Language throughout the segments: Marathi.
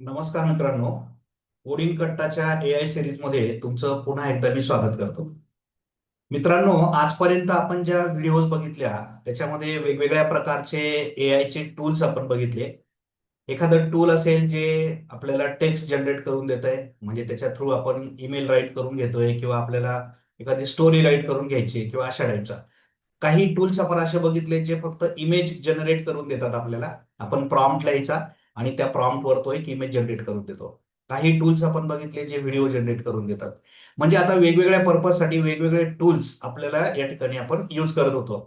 नमस्कार मित्रांनो. कोडिंग कट्टाच्या ए आय सिरीजमध्ये तुमचं पुन्हा एकदा मी स्वागत करतो. मित्रांनो आजपर्यंत आपण ज्या व्हिडिओज बघितल्या त्याच्यामध्ये वेगवेगळ्या प्रकारचे ए आयचे टूल्स आपण बघितले. एखादं टूल असेल जे आपल्याला टेक्स्ट जनरेट करून देत आहे म्हणजे त्याच्या थ्रू आपण ईमेल राईट करून घेतोय किंवा आपल्याला एखादी स्टोरी राईट करून घ्यायची किंवा अशा टाईपचा काही टूल्स आपण असे बघितले जे फक्त इमेज जनरेट करून देतात आपल्याला. आपण प्रॉम्प्ट लिहायचा आणि त्या प्रॉम्प्टवर तो एक इमेज जनरेट करून देतो. काही टूल्स आपण बघितले जे व्हिडिओ जनरेट करून देतात. म्हणजे आता वेगवेगळ्या पर्पजसाठी वेगवेगळे टूल्स आपल्याला या ठिकाणी आपण यूज करत होतो.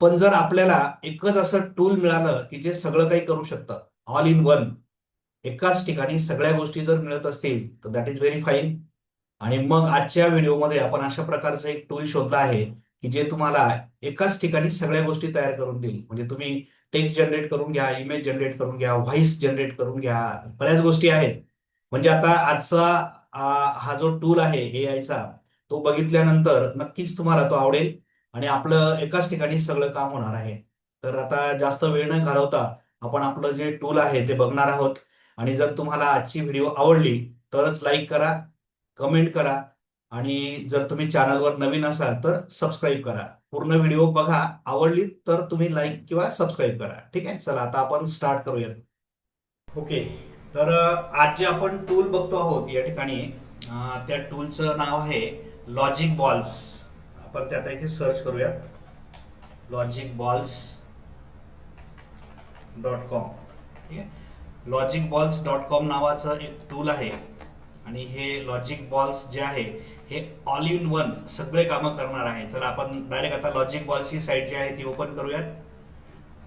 पण जर आपल्याला एकच असं टूल मिळालं की जे सगळं काही करू शकतं ऑल इन वन एकाच ठिकाणी सगळ्या गोष्टी जर मिळत असतील तर दॅट इज व्हेरी फाईन आणि मग आजच्या व्हिडिओमध्ये आपण अशा प्रकारचं एक टूल शोधलं आहे की जे तुम्हाला एकाच ठिकाणी सगळ्या गोष्टी तयार करून देईल. म्हणजे तुम्ही टेक्स्ट जनरेट करून घ्या इमेज जनरेट करून घ्या व्हॉइस जनरेट करून घ्या बऱ्याच गोष्टी आहेत. म्हणजे आता आजचा हा जो टूल आहे ए आयचा तो बघितल्यानंतर नक्कीच तुम्हाला तो आवडेल आणि आपलं एकाच ठिकाणी सगळं काम होणार आहे. तर आता जास्त वेळ न घालवता आपण आपलं जे टूल आहे ते बघणार आहोत. आणि जर तुम्हाला आजची व्हिडिओ आवडली तरच लाईक करा कमेंट करा. आणि जर तुम्ही चॅनलवर नवीन असाल तर सबस्क्राईब करा. पूर्ण व्हिडिओ बघा. आवडली तर तुम्ही लाईक किंवा सबस्क्राईब करा. ठीक आहे? चला आता आपण स्टार्ट करूयात. ओके तर आज जे आपण टूल बघतो आहोत या ठिकाणी त्या टूलचं नाव आहे लॉजिक बॉल्स आपण ते आता इथे सर्च करूयात. लॉजिक बॉल्स डॉट कॉम ठीक आहे? लॉजिक बॉल्स डॉट कॉम नावाचं एक टूल आहे. आणि हे लॉजिक बॉल्स जे आहे हे ऑल इन वन सगळे कामं करणार आहे. चला आपण डायरेक्ट आता लॉजिक बॉलची साईट जी आहे ती ओपन करूयात.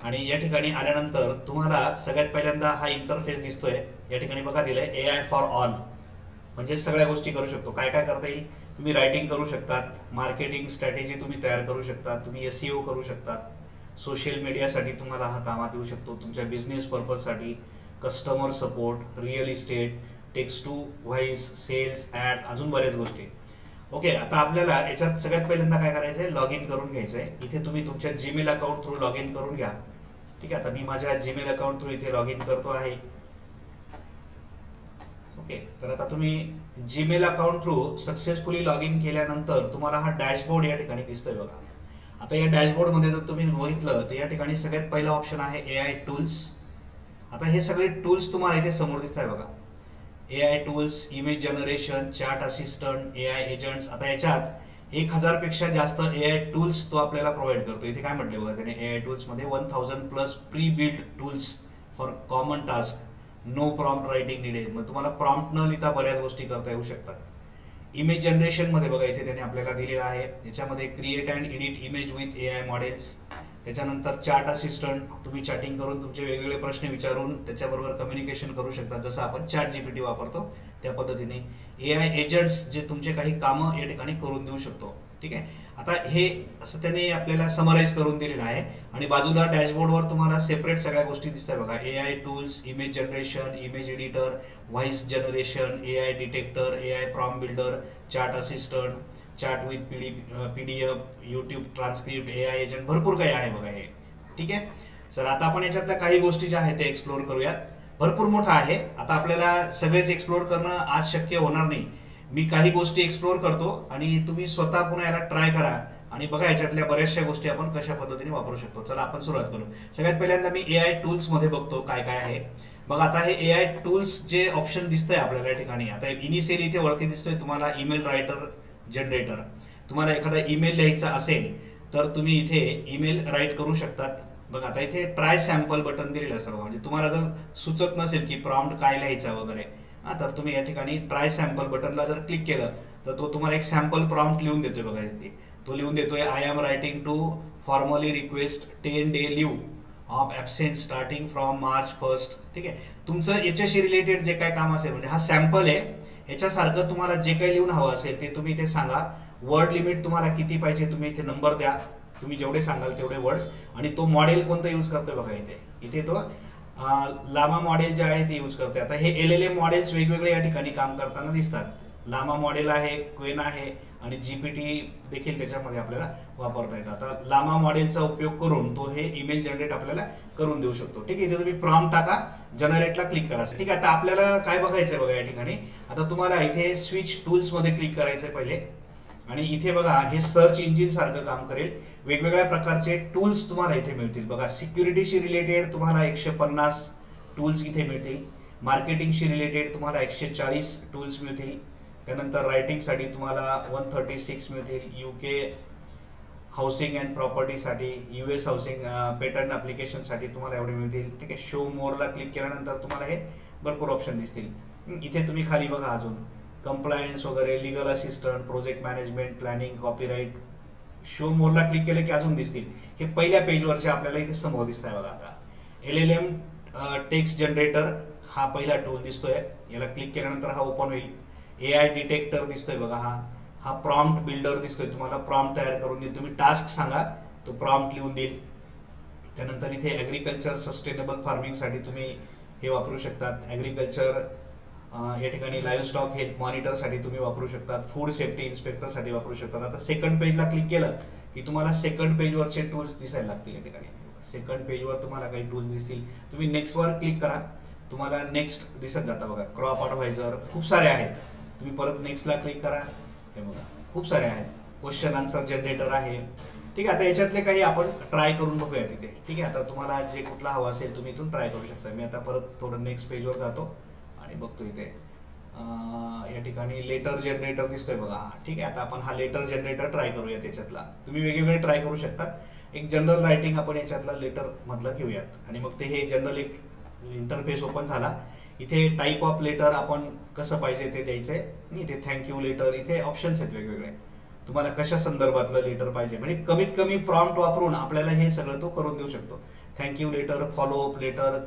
आणि या ठिकाणी आल्यानंतर तुम्हाला सगळ्यात पहिल्यांदा हा इंटरफेस दिसतोय. या ठिकाणी बघा दिलंय ए आय फॉर ऑल म्हणजे सगळ्या गोष्टी करू शकतो. काय काय करता येईल? तुम्ही रायटिंग करू शकतात. मार्केटिंग स्ट्रॅटेजी तुम्ही तयार करू शकता तुम्ही एस करू शकतात. सोशल मीडियासाठी तुम्हाला हा कामात येऊ शकतो. तुमच्या business पर्पजसाठी customer support real estate text to voice sales ad अजून बऱ्याच गोष्टी. ओके आता आपल्याला याच्यात सगळ्यात पहिल्यांदा काय करायचं आहे लॉग इन करून घ्यायचं आहे इथे तुम्ही तुमच्या Gmail account through log in करून घ्या. ठीक आहे आता मी माझ्या जीमेल अकाउंट थ्रू इथे लॉग इन करतो आहे. ओके तर आता तुम्ही Gmail account through successfully log in केल्यानंतर तुम्हाला हा डॅशबोर्ड या ठिकाणी दिसतोय बघा. आता या डॅशबोर्डमध्ये जर तुम्ही बघितलं तर या ठिकाणी सगळ्यात पहिला ऑप्शन आहे ए आय टूल्स आता हे सगळे टूल्स तुम्हाला इथे समोर दिसत आहे बघा. A I tools image generation chat assistant A I agents आता याच्यात एक हजारपेक्षा जास्त ए आय टूल्स तो आपल्याला प्रोव्हाइड करतो. इथे काय म्हटले बघा त्याने? A I टूल्समध्ये one thousand plus pre build tools for common task no prompt writing needed मग तुम्हाला प्रॉम्प्ट न लिहिता बऱ्याच गोष्टी करता येऊ शकतात. इमेज जनरेशनमध्ये बघा इथे त्याने आपल्याला दिलेलं आहे. याच्यामध्ये create and edit image with A I models त्याच्यानंतर चॅट असिस्टंट तुम्ही चॅटिंग करून तुमचे वेगवेगळे प्रश्न विचारून त्याच्याबरोबर कम्युनिकेशन करू शकता. जसं आपण चॅट जीपीटी वापरतो त्या पद्धतीने ए आय एजंट्स जे तुमचे काही कामं या ठिकाणी करून देऊ शकतो. ठीक आहे? आता हे असं त्याने आपल्याला समराईज करून दिलेलं आहे. आणि बाजूला डॅशबोर्डवर तुम्हाला सेपरेट सगळ्या गोष्टी दिसतात बघा. A I tools image generation image editor voice generation A I detector A I prompt builder chat assistant chat with P P D F YouTube transcript A I agent भरपूर काही आहे बघा हे. ठीक आहे? सर आता आपण याच्यातल्या काही गोष्टी ज्या आहेत ते एक्सप्लोर करूयात. भरपूर मोठा आहे. आता आपल्याला सगळेच एक्सप्लोर करणं आज शक्य होणार नाही. मी काही गोष्टी एक्सप्लोर करतो आणि तुम्ही स्वतः पुन्हा याला ट्राय करा आणि बघा याच्यातल्या बऱ्याचशा गोष्टी आपण कशा पद्धतीने वापरू शकतो. चला आपण सुरुवात करू. सगळ्यात पहिल्यांदा मी ए आय टूल्समध्ये बघतो काय काय आहे. बघा आता हे ए आय टूल्स जे ऑप्शन दिसतंय आपल्याला या ठिकाणी. आता इनिशियली इथे वरती दिसतोय तुम्हाला ईमेल रायटर जनरेटर तुम्हाला एखादा ईमेल लिहायचा असेल तर तुम्ही इथे ईमेल राईट करू शकतात. बघा आता इथे ट्राय सॅम्पल बटन दिलेलं असं बघा. म्हणजे तुम्हाला जर सुचत नसेल की प्रॉम्प्ट काय लिहायचा वगैरे हा तर तुम्ही या ठिकाणी ट्राय सॅम्पल बटनला जर क्लिक केलं तर तो तुम्हाला एक सॅम्पल प्रॉम्प्ट लिहून देतोय बघा इथे. तो लिहून देतोय I am writing to formally request ten day leave of absence starting from March first ठीक आहे? तुमचं याच्याशी रिलेटेड जे काय काम असेल म्हणजे हा सॅम्पल आहे याच्यासारखं तुम्हाला जे काही लिहून हवं असेल ते तुम्ही इथे सांगा. वर्ड लिमिट तुम्हाला किती पाहिजे तुम्ही इथे नंबर द्या. तुम्ही जेवढे सांगाल तेवढे वर्ड्स आणि तो मॉडेल कोणता यूज करतोय बघा इथे. इथे तो लामा मॉडेल जे आहे ते यूज करते आता हे एल एल एम मॉडेल्स वेगवेगळे या ठिकाणी काम करताना दिसतात. लामा मॉडेल आहे क्वेन आहे आणि जीपीटी देखील त्याच्यामध्ये आपल्याला वापरता येतं आता लामा मॉडेलचा उपयोग करून तो हे ईमेल जनरेट आपल्याला करून देऊ शकतो. ठीक आहे? इथे तुम्ही प्रॉम टाका जनरेटला क्लिक करा. ठीक आहे? आता आपल्याला काय बघायचं आहे बघा या ठिकाणी? आता तुम्हाला इथे स्विच टूल्समध्ये क्लिक करायचं आहे पहिले. आणि इथे बघा हे सर्च इंजिन सारखं काम करेल. वेगवेगळ्या प्रकारचे टूल्स तुम्हाला इथे मिळतील. बघा सिक्युरिटीशी रिलेटेड तुम्हाला एकशे पन्नास टूल्स इथे मिळतील. मार्केटिंगशी रिलेटेड तुम्हाला एकशे चाळीस टूल्स मिळतील. त्यानंतर रायटिंगसाठी तुम्हाला वन थर्टी सिक्स मिळतील. यू के हाऊसिंग अँड प्रॉपर्टीसाठी यू एस हाऊसिंग पेटर्न ॲप्लिकेशनसाठी तुम्हाला एवढे मिळतील. ठीक आहे? शो मोरला क्लिक केल्यानंतर तुम्हाला हे भरपूर ऑप्शन दिसतील. इथे तुम्ही खाली बघा अजून. कंप्लायन्स वगैरे legal assistant project management planning copyright show मोरला click केलं की अजून दिसतील. हे पहिल्या पेजवरचे आपल्याला इथे समोर दिसत आहे बघा आता. L L M text generator हा पहिला टूल दिसतोय. याला क्लिक केल्यानंतर हा ओपन होईल. ए आय डिटेक्टर दिसतोय बघा हा. हा प्रॉम्प्ट बिल्डर दिसतोय तुम्हाला प्रॉम्प्ट तयार करून देईल. तुम्ही टास्क सांगा तो प्रॉम्प्ट लिहून देईल. त्यानंतर इथे ॲग्रिकल्चर सस्टेनेबल फार्मिंगसाठी तुम्ही हे वापरू शकतात. ॲग्रिकल्चर या ठिकाणी लाईव्ह स्टॉक हेल्थ मॉनिटरसाठी तुम्ही वापरू शकतात. फूड सेफ्टी इन्स्पेक्टरसाठी वापरू शकतात. आता सेकंड पेजला क्लिक केलं की तुम्हाला सेकंड पेजवरचे टूल्स दिसायला लागतील या ठिकाणी. सेकंड पेजवर तुम्हाला काही टूल्स दिसतील. तुम्ही नेक्स्टवर क्लिक करा. तुम्हाला नेक्स्ट दिसत जातं बघा. क्रॉप ॲडव्हायझर खूप सारे आहेत. तुम्ही परत नेक्स्टला क्लिक करा. हे बघा. खूप सारे आहेत. क्वेश्चन आन्सर जनरेटर आहे. ठीक आहे आता याच्यातले काही आपण ट्राय करून बघूया तिथे. ठीक आहे आता तुम्हाला जे कुठला हवा असेल तुम्ही इथून ट्राय करू शकता. मी आता परत थोडं नेक्स्ट पेजवर जातो आणि बघतो इथे. या ठिकाणी लेटर जनरेटर दिसतोय बघा. ठीक आहे आता आपण हा लेटर जनरेटर ट्राय करूया त्याच्यातला तुम्ही वेगवेगळे ट्राय करू शकतात. एक जनरल रायटिंग आपण याच्यातला लेटर मधलं घेऊयात. आणि मग ते हे जनरल एक इंटरफेस ओपन झाला. इथे टाईप ऑफ लेटर आपण कसं पाहिजे ते द्यायचंय. आणि इथे थँक्यू लेटर इथे ऑप्शन्स आहेत वेगवेगळे. तुम्हाला कशा संदर्भातलं लेटर पाहिजे? म्हणजे कमीत कमी प्रॉम्प्ट वापरून आपल्याला हे सगळं तो करून देऊ शकतो. Thank you letter follow up letter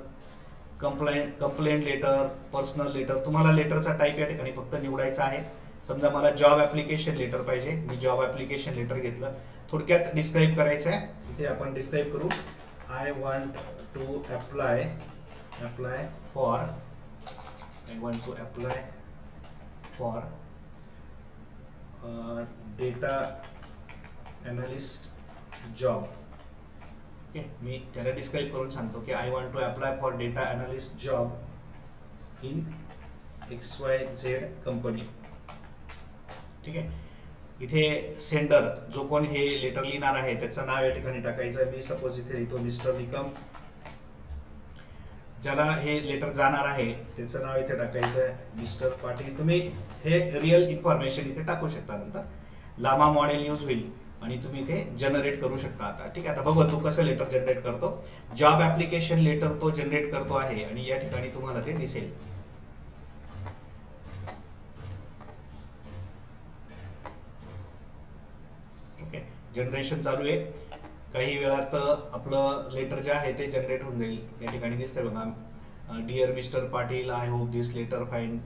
complain complaint letter personal letter तुम्हाला लेटरचा टाईप या ठिकाणी फक्त निवडायचा आहे. समजा मला जॉब ॲप्लिकेशन लेटर पाहिजे. मी जॉब ॲप्लिकेशन लेटर घेतलं. थोडक्यात डिस्क्राईब करायचं आहे इथे आपण डिस्क्राईब करू. I want to apply apply for I to to apply for data analyst job okay मी त्याला डिस्क्राईब करून सांगतो की I want to apply for data analyst job in X Y Z company ठीक आहे? इथे सेंडर जो कोण हे लेटर लिहिणार आहे त्याचं नाव या ठिकाणी टाकायचं आहे. मी सपोज इथे लिहितो मिस्टर निकम ज्याला हे लेटर जाणार आहे त्याचं नाव इथे टाकायचं आहे मिस्टर पाटील. तुम्ही हे रिअल इन्फॉर्मेशन इथे टाकू शकता नंतर. लामा मॉडेल यूज होईल आणि तुम्ही इथे जनरेट करू शकता आता. ठीक आहे आता बघू तो कसं लेटर जनरेट करतो. जॉब ऍप्लिकेशन लेटर तो जनरेट करतो आहे आणि या ठिकाणी तुम्हाला ते दिसेल. ओके जनरेशन चालू आहे. काही वेळात आपलं लेटर जे आहे ते जनरेट होऊन जाईल. या ठिकाणी दिसतंय बघा. Dear mister Patil I hope this letter fine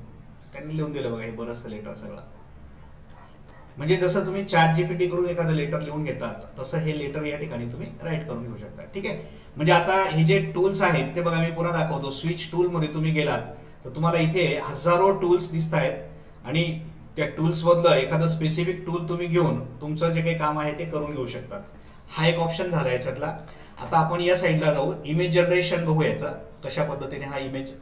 त्यांनी लिहून दिलं बघा हे बरंचसं लेटर सगळं. म्हणजे जसं तुम्ही चॅट जीपीटी कडून एखादं लेटर लिहून घेतात तसं हे लेटर या ठिकाणी तुम्ही राईट करून घेऊ शकता. ठीक आहे? म्हणजे आता हे जे टूल्स आहेत ते बघा मी पुन्हा दाखवतो. स्विच टूल मध्ये तुम्ही गेलात तर तुम्हाला इथे हजारो टूल्स दिसत आहेत आणि त्या टूल्स मधलं एखादं स्पेसिफिक टूल तुम्ही घेऊन तुमचं जे काही काम आहे ते करून घेऊ शकतात हा एक ऑप्शन झाला याच्यातला. आता आपण या साईडला जाऊ. इमेज जनरेशन बघू याचा. कशा पद्धतीने हा इमेज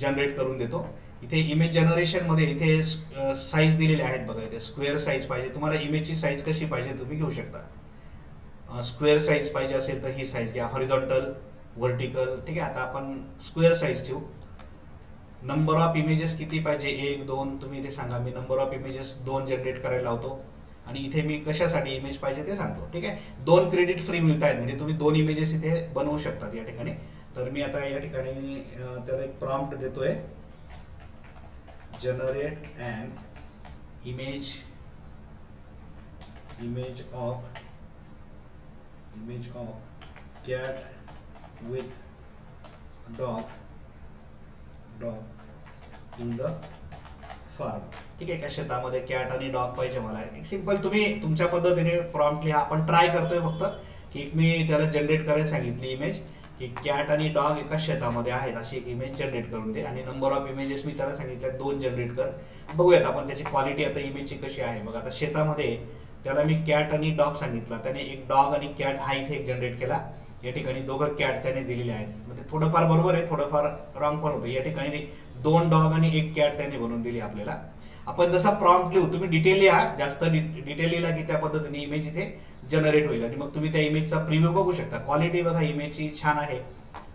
जनरेट करून देतो. इथे इमेज जनरेशनमध्ये इथे साईज दिलेले आहेत बघा इथे. स्क्वेअर साईज पाहिजे. तुम्हाला इमेजची साईज कशी पाहिजे तुम्ही घेऊ शकता. स्क्वेअर साईज पाहिजे असेल तर ही साईज घ्या. हॉरिझॉन्टल व्हर्टिकल ठीक आहे? आता आपण स्क्वेअर साईज ठेवू. नंबर ऑफ इमेजेस किती पाहिजे? एक दोन. तुम्ही इथे सांगा. मी नंबर ऑफ इमेजेस दोन जनरेट करायला लावतो. आणि इथे मी कशासाठी इमेज पाहिजे ते सांगतो ठीक आहे? दोन क्रेडिट फ्री मिळत आहेत म्हणजे तुम्ही दोन इमेजेस इथे बनवू शकतात या ठिकाणी. तर मी आता या ठिकाणी त्याला एक प्रॉम्प्ट देतोय. Generate and image image of image of cat with dog dog in the farm ठीक आहे का शेतामध्ये कॅट आणि डॉग पाहिजे मला. एक सिंपल तुम्ही तुमच्या पद्धतीने प्रॉम्प्ट लिहा आपण ट्राय करतोय फक्त की एक मी त्याला जनरेट करायला सांगितली इमेज की कॅट आणि डॉग एका शेतामध्ये आहेत अशी एक इमेज जनरेट करून दे. आणि नंबर ऑफ इमेजेस मी त्याला सांगितल्या दोन जनरेट कर. बघूयात आपण त्याची क्वालिटी आता इमेजची कशी आहे. बघा आता शेतामध्ये त्याला मी कॅट आणि डॉग सांगितला. त्याने एक डॉग आणि कॅट हा इथे एक जनरेट केला. या ठिकाणी दोघं कॅट त्याने दिलेले आहेत. म्हणजे थोडंफार बरोबर आहे थोडंफार रॉंग पण होतं. या ठिकाणी दोन डॉग आणि एक कॅट त्याने बनवून दिली आपल्याला. आपण जसा प्रॉम्प्ट लिहू तुम्ही डिटेल लिहा. जास्त डिटेल लिहिला की त्या पद्धतीने इमेज इथे जनरेट होईल. आणि मग तुम्ही त्या इमेजचा प्रिव्ह्यू बघू शकता. क्वालिटी बघा इमेजची छान आहे.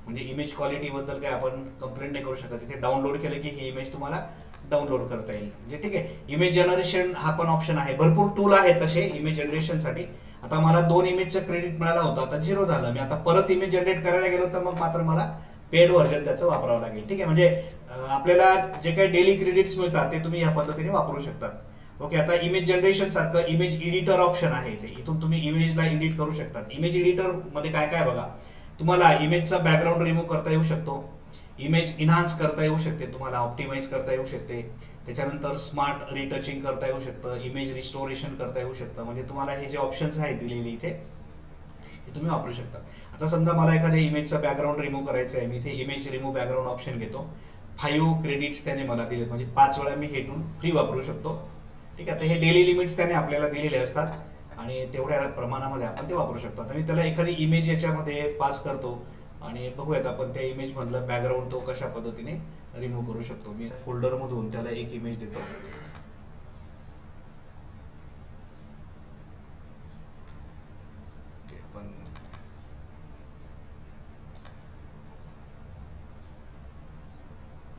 म्हणजे इमेज क्वालिटीबद्दल काय आपण कंप्लेंट नाही करू शकत. इथे डाउनलोड केलं की ही इमेज तुम्हाला डाउनलोड करता येईल. म्हणजे ठीक आहे. इमेज जनरेशन हा पण ऑप्शन आहे. भरपूर टूल आहे तसे इमेज जनरेशनसाठी आता मला दोन इमेजचं क्रेडिट मिळाला होता आता झिरो झालं. मी आता परत इमेज जनरेट करायला गेलो तर मग मात्र मला पेड व्हर्जन त्याचं वापरावं लागेल. ठीक आहे? म्हणजे आपल्याला जे काही डेली क्रेडिट्स मिळतात ते तुम्ही या पद्धतीने वापरू शकतात ओके आता इमेज जनरेशन सारखं इमेज एडिटर ऑप्शन आहे ते. इथून तुम्ही इमेजला एडिट करू शकतात इमेज एडिटरमध्ये काय काय बघा. तुम्हाला इमेजचा बॅकग्राऊंड रिमूव्ह करता येऊ शकतो. इमेज इन्हान्स करता येऊ शकते. तुम्हाला ऑप्टिमाइज करता येऊ शकते. त्याच्यानंतर स्मार्ट रिटचिंग करता येऊ शकतं इमेज रिस्टोरेशन करता येऊ शकतं. म्हणजे तुम्हाला हे जे ऑप्शन्स आहेत दिलेले इथे हे तुम्ही वापरू शकता. आता समजा मला एखाद्या इमेजचा बॅकग्राऊंड रिमूव्ह करायचं आहे. मी इथे इमेज रिमूव्ह बॅकग्राऊंड ऑप्शन घेतो. फाईव्ह क्रेडिट्स त्याने मला दिले म्हणजे पाच वेळा मी हे टूल फ्री वापरू शकतो. ठीक आहे? तर हे डेली लिमिट्स त्याने आपल्याला दिलेले असतात. आणि तेवढ्या प्रमाणामध्ये आपण ते वापरू शकतो. आता मी त्याला एखादी इमेज याच्यामध्ये पास करतो. आणि बघूयात आपण त्या इमेजमधलं बॅकग्राऊंड तो कशा पद्धतीने रिमूव्ह करू शकतो. मी फोल्डर मधून त्याला एक इमेज देतो.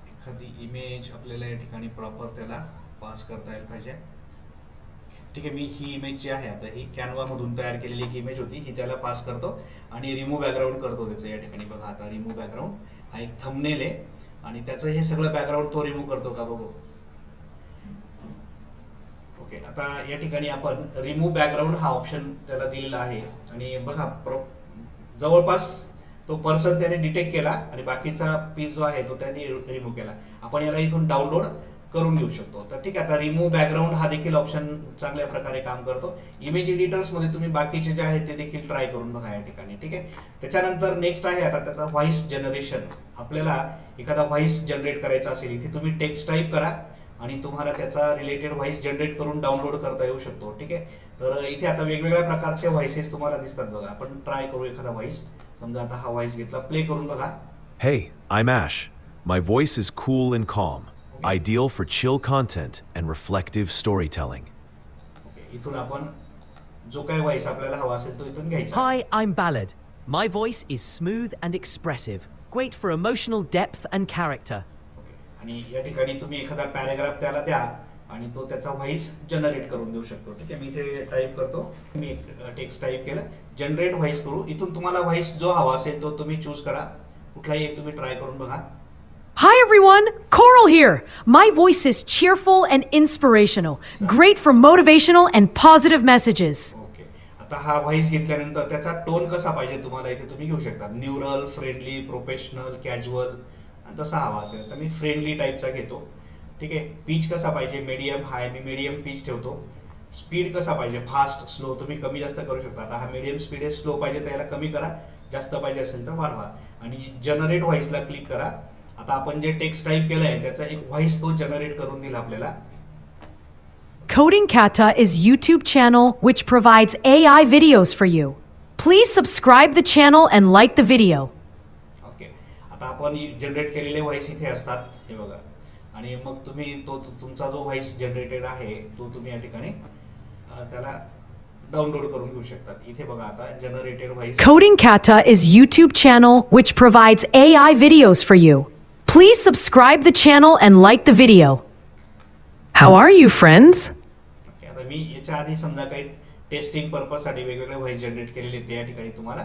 एखादी इमेज आपल्याला या ठिकाणी प्रॉपर त्याला पास करता यायला पाहिजे. ठीक आहे मी ही इमेज जी आहे आता ही कॅनवा मधून तयार केलेली एक इमेज होती ही त्याला पास करतो आणि रिमूव्ह बॅकग्राऊंड करतो त्याचं या ठिकाणी. बघा आता रिमूव्ह बॅकग्राऊंड हा एक थंबनेल आहे. आणि त्याचं हे सगळं बॅकग्राऊंड तो रिमूव्ह करतो का बघू. ओके आता या ठिकाणी आपण रिमूव्ह बॅकग्राऊंड हा ऑप्शन त्याला दिलेला आहे. आणि बघा प्रो जवळपास तो पर्सन त्याने डिटेक्ट केला आणि बाकीचा पीस जो आहे तो त्याने रिमूव्ह केला. आपण याला इथून डाउनलोड करून घेऊ शकतो. तर ठीक आहे आता रिमूव्ह बॅकग्राऊंड हा देखील ऑप्शन चांगल्या प्रकारे काम करतो. इमेज एडिटर्समध्ये तुम्ही बाकीचे जे आहेत ते देखील ट्राय करून बघा या ठिकाणी ठीक आहे? त्याच्यानंतर नेक्स्ट आहे आता त्याचा व्हॉइस जनरेशन आपल्याला एखादा व्हॉइस जनरेट करायचा असेल इथे तुम्ही टेक्स्ट टाईप करा आणि तुम्हाला त्याचा रिलेटेड व्हॉइस जनरेट करून डाउनलोड करता येऊ शकतो ठीक आहे? तर इथे आता वेगवेगळ्या प्रकारचे व्हॉइसेस तुम्हाला दिसतात बघा. आपण ट्राय करू एखादा व्हॉइस समजा आता हा व्हॉइस घेतला प्ले करून बघा. हे I mash my voice is cool in calm ideal for chill content and reflective storytelling. Okay इथून आपण जो काही व्हॉइस आपल्याला हवा असेल तो इथून घ्यायचा Hi, I'm Ballad. My voice is smooth and expressive, great for emotional depth and character. Okay. आणि या ठिकाणी तुम्ही एखादा पॅराग्राफ त्याला द्या आणि तो त्याचा व्हॉइस जनरेट करून देऊ शकतो ठीक आहे मी इथे टाईप करतो मी एक टेक्स्ट टाईप केलं जनरेट व्हॉइस करू इथून तुम्हाला व्हॉइस जो हवा असेल तो तुम्ही चूज करा कुठलाही एक तुम्ही ट्राय करून बघा Hi everyone, Coral here. My voice is cheerful and inspirational, great for motivational and positive messages. Okay आता हा व्हॉइस घेतल्यानंतर त्याचा टोन कसा पाहिजे तुम्हाला? इथे तुम्ही घेऊ शकता. न्यूरल फ्रेंडली प्रोफेशनल कॅज्युअल आणि तसा हवा असेल तर मी फ्रेंडली टाईपचा घेतो. ठीक आहे? पीच कसा पाहिजे? मीडियम हाय मी मीडियम पीच ठेवतो. स्पीड कसा पाहिजे? फास्ट स्लो तुम्ही कमी जास्त करू शकता. आता हा मीडियम स्पीड आहे. स्लो पाहिजे तर याला कमी करा. जास्त पाहिजे असेल तर वाढवा. आणि जनरेट व्हॉइसला क्लिक करा. आता आपण जे टेक्स्ट टाईप केलंय त्याचा एक व्हॉइस तो जनरेट करून दिला आपल्याला Coding Kata is YouTube channel which provides AI videos for you. Please subscribe the channel and like the video. Okay आता आपण जनरेट केलेले व्हॉइस इथे असतात हे बघा आणि मग तुम्ही तो तो- तुमचा जो व्हॉइस जनरेटेड आहे तो तुम्ही या ठिकाणी अ, त्याला डाउनलोड करून घेऊ शकतात इथे बघा आता generated voice Coding Kata is YouTube channel which provides AI videos for you. Please subscribe the channel and like the video. How are you friends? Okay आता मी याच्या आधी समजा काही टेस्टिंग पर्पजसाठी वेगवेगळे व्हॉइस जनरेट केलेले ते या ठिकाणी तुम्हाला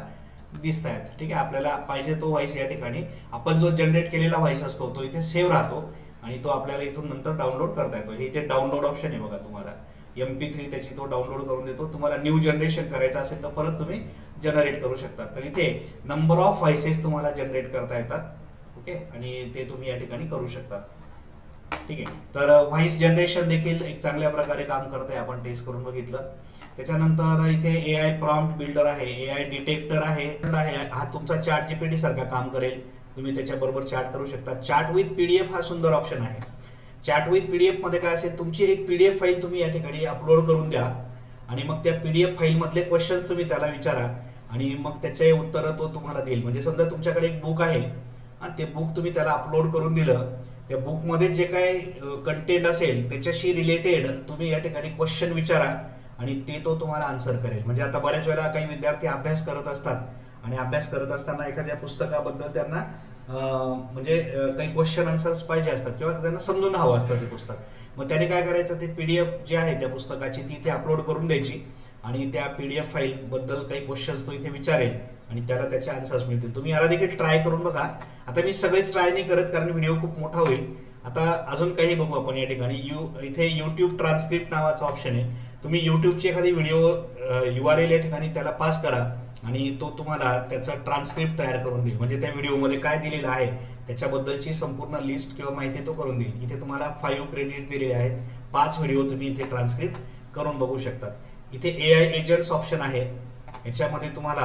दिसत आहेत ठीक आहे आपल्याला पाहिजे तो व्हॉइस या ठिकाणी. आपण जो जनरेट केलेला व्हॉइस असतो तो इथे सेव्ह राहतो आणि तो आपल्याला इथून नंतर डाउनलोड करता येतो. हे इथे डाउनलोड ऑप्शन आहे बघा तुम्हाला. एम पी थ्री त्याची तो डाउनलोड करून देतो. तुम्हाला न्यू जनरेशन करायचं असेल तर परत तुम्ही जनरेट करू शकता. तर इथे नंबर ऑफ व्हॉइसेस तुम्हाला जनरेट करता येतात. ओके? आणि ते तुम्ही या ठिकाणी करू शकता ठीक आहे. तर व्हॉइस जनरेशन देखील एक चांगल्या प्रकारे काम करते आपण टेस्ट करून बघितलं. त्याच्यानंतर इथे ए आय प्रॉम्प्ट बिल्डर आहे. ए आय डिटेक्टर आहे. हा तुमचा चार्ट जीपीटी सारखा काम करेल. तुम्ही त्याच्याबरोबर चार्ट करू शकता. चार्ट विथ पीडीएफ हा सुंदर ऑप्शन आहे. चॅट विथ पीडीएफमध्ये काय असेल तुमची एक पीडीएफ फाईल तुम्ही या ठिकाणी अपलोड करून द्या. आणि मग त्या पी डी एफ फाईलमधले क्वेश्चन्स तुम्ही त्याला विचारा. आणि मग त्याचे उत्तरं तो तुम्हाला देईल. म्हणजे समजा तुमच्याकडे एक बुक आहे. आणि ते बुक तुम्ही त्याला अपलोड करून दिलं त्या बुकमध्ये जे काही कंटेंट असेल त्याच्याशी रिलेटेड तुम्ही या ठिकाणी क्वेश्चन विचारा आणि ते तो तुम्हाला आन्सर करेल. म्हणजे आता बऱ्याच वेळेला काही विद्यार्थी अभ्यास करत असतात आणि अभ्यास करत असताना एखाद्या पुस्तकाबद्दल त्यांना म्हणजे काही क्वेश्चन आन्सर्स पाहिजे असतात किंवा त्यांना समजून हवं असतं ते पुस्तक. मग त्याने काय करायचं ते पी डी एफ जी आहे त्या पुस्तकाची ती इथे अपलोड करून द्यायची आणि त्या पी डी एफ फाईलबद्दल काही क्वेश्चन्स तो इथे विचारेल आणि त्याला त्याचे आन्सर्स मिळतील. तुम्ही याला देखील ट्राय करून बघा. आता मी सगळेच ट्राय नाही करत कारण व्हिडिओ खूप मोठा होईल. आता अजून काही बघू आपण या ठिकाणी. यू इथे यूट्यूब ट्रान्सक्रिप्ट नावाचा ऑप्शन आहे. तुम्ही यूट्यूबची एखादी व्हिडिओ यू आर एल या ठिकाणी त्याला पास करा आणि तो तुम्हाला त्याचा ट्रान्सक्रिप्ट तयार करून देईल. म्हणजे त्या व्हिडिओमध्ये काय दिलेलं आहे त्याच्याबद्दलची संपूर्ण लिस्ट किंवा माहिती तो करून देईल. इथे तुम्हाला फाईव्ह क्रेडिट दिलेले आहेत. पाच व्हिडिओ तुम्ही इथे ट्रान्सक्रिप्ट करून बघू शकतात. इथे ए आय एजंट्स ऑप्शन आहे. याच्यामध्ये तुम्हाला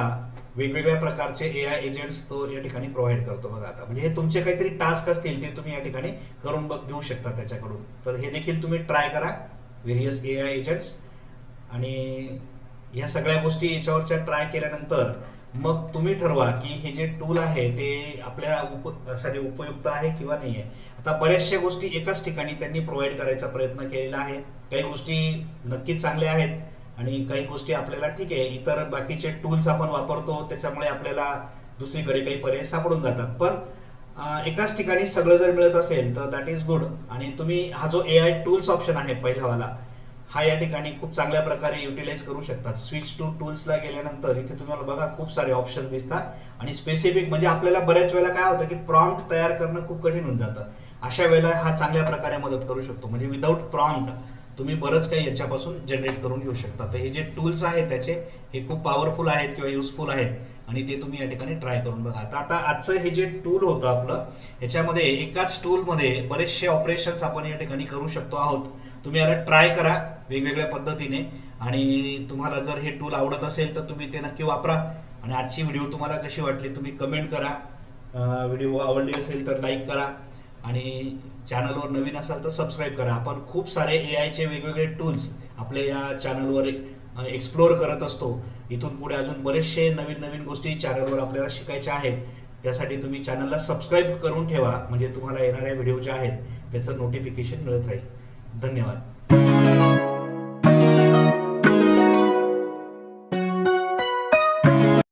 वेगवेगळ्या प्रकारचे ए आय एजंट्स तो या ठिकाणी प्रोव्हाइड करतो बघा आता. म्हणजे हे तुमचे काहीतरी टास्क असतील ते तुम्ही या ठिकाणी करून बघ घेऊ शकता त्याच्याकडून. तर हे देखील तुम्ही ट्राय करा व्हेरियस ए आय एजंट्स आणि ह्या सगळ्या गोष्टी याच्यावरच्या ट्राय केल्यानंतर मग तुम्ही ठरवा की हे जे टूल आहे ते आपल्या उपसाठी उपयुक्त आहे किंवा नाही आहे आता बऱ्याचशा गोष्टी एकाच ठिकाणी त्यांनी प्रोव्हाइड करायचा प्रयत्न केलेला आहे. काही गोष्टी नक्कीच चांगल्या आहेत. आणि काही गोष्टी आपल्याला ठीक आहे इतर बाकीचे टूल्स आपण वापरतो त्याच्यामुळे आपल्याला दुसरीकडे काही पर्याय सापडून जातात. पण एकाच ठिकाणी सगळं जर मिळत असेल तर दॅट इज गुड आणि तुम्ही हा जो ए आय टूल्स ऑप्शन आहे पहिल्यावाला हा या ठिकाणी खूप चांगल्या प्रकारे युटिलाइज करू शकतात स्विच टू टूल्सला गेल्यानंतर इथे तुम्हाला बघा खूप सारे ऑप्शन दिसतात. आणि स्पेसिफिक म्हणजे आपल्याला बऱ्याच वेळेला काय होतं की प्रॉम्प्ट तयार करणं खूप कठीण होऊन जातं. अशा वेळेला हा चांगल्या प्रकारे मदत करू शकतो. म्हणजे विदाऊट प्रॉम्प्ट तुम्ही बरंच काही याच्यापासून जनरेट करून घेऊ शकता. तर हे जे टूल्स आहेत त्याचे हे खूप पॉवरफुल आहेत किंवा युजफुल आहेत आणि ते तुम्ही या ठिकाणी ट्राय करून बघा. आता आता आजचं हे जे टूल होतं आपलं याच्यामध्ये एकाच टूलमध्ये बरेचसे ऑपरेशन्स आपण या ठिकाणी करू शकतो आहोत. तुम्ही याला ट्राय करा वेगवेगळ्या पद्धतीने आणि तुम्हाला जर हे टूल आवडत असेल तर तुम्ही ते नक्की वापरा. आणि आजची व्हिडिओ तुम्हाला कशी वाटली तुम्ही कमेंट करा. व्हिडिओ आवडली असेल तर लाईक करा. आणि चॅनलवर नवीन असाल तर सबस्क्राईब करा. आपण खूप सारे ए आयचे वेगवेगळे टूल्स आपल्या या चॅनलवर एक्सप्लोअर करत असतो. इथून पुढे अजून बरेचसे नवीन नवीन गोष्टी चॅनलवर आपल्याला शिकायच्या आहेत. त्यासाठी तुम्ही चॅनलला सबस्क्राईब करून ठेवा. म्हणजे तुम्हाला येणाऱ्या व्हिडिओ ज्या आहेत त्याचं नोटिफिकेशन मिळत राहील. धन्यवाद.